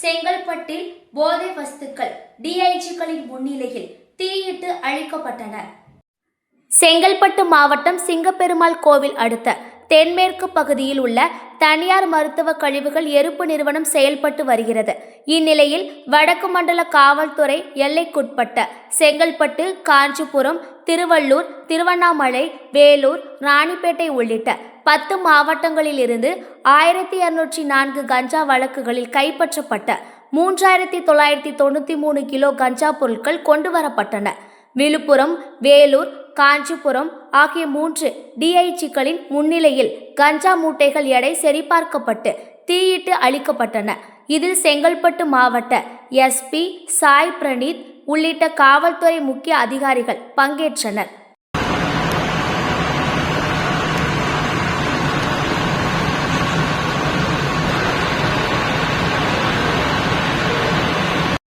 செங்கல்பட்டில் போதை வஸ்துக்கள் டிஐஜிகளின் முன்னிலையில் தீயிட்டு அழிக்கப்பட்டன. செங்கல்பட்டு மாவட்டம் சிங்கப்பெருமாள் கோவில் அடுத்த தென்மேற்கு பகுதியில் உள்ள தனியார் மருத்துவ கழிவுகள் எரிப்பு நிறுவனம் செயல்பட்டு வருகிறது. இந்நிலையில் வடக்கு மண்டல காவல்துறை எல்லைக்குட்பட்ட செங்கல்பட்டு காஞ்சிபுரம் திருவள்ளூர் திருவண்ணாமலை வேலூர் ராணிப்பேட்டை உள்ளிட்ட பத்து மாவட்டங்களில் இருந்து ஆயிரத்தி இரநூற்றி நான்கு கஞ்சா வழக்குகளில் கைப்பற்றப்பட்ட மூன்றாயிரத்தி தொள்ளாயிரத்தி தொண்ணூற்றி மூணு கிலோ கஞ்சா பொருட்கள் கொண்டு வரப்பட்டன விழுப்புரம் வேலூர் காஞ்சிபுரம் ஆகிய மூன்று டிஐஜிக்களின் முன்னிலையில் கஞ்சா மூட்டைகள் எடை சரிபார்க்கப்பட்டு தீயிட்டு அளிக்கப்பட்டன இதில் செங்கல்பட்டு மாவட்ட எஸ்பி சாய் பிரணீத் உள்ளிட்ட காவல்துறை முக்கிய அதிகாரிகள் பங்கேற்றனர்.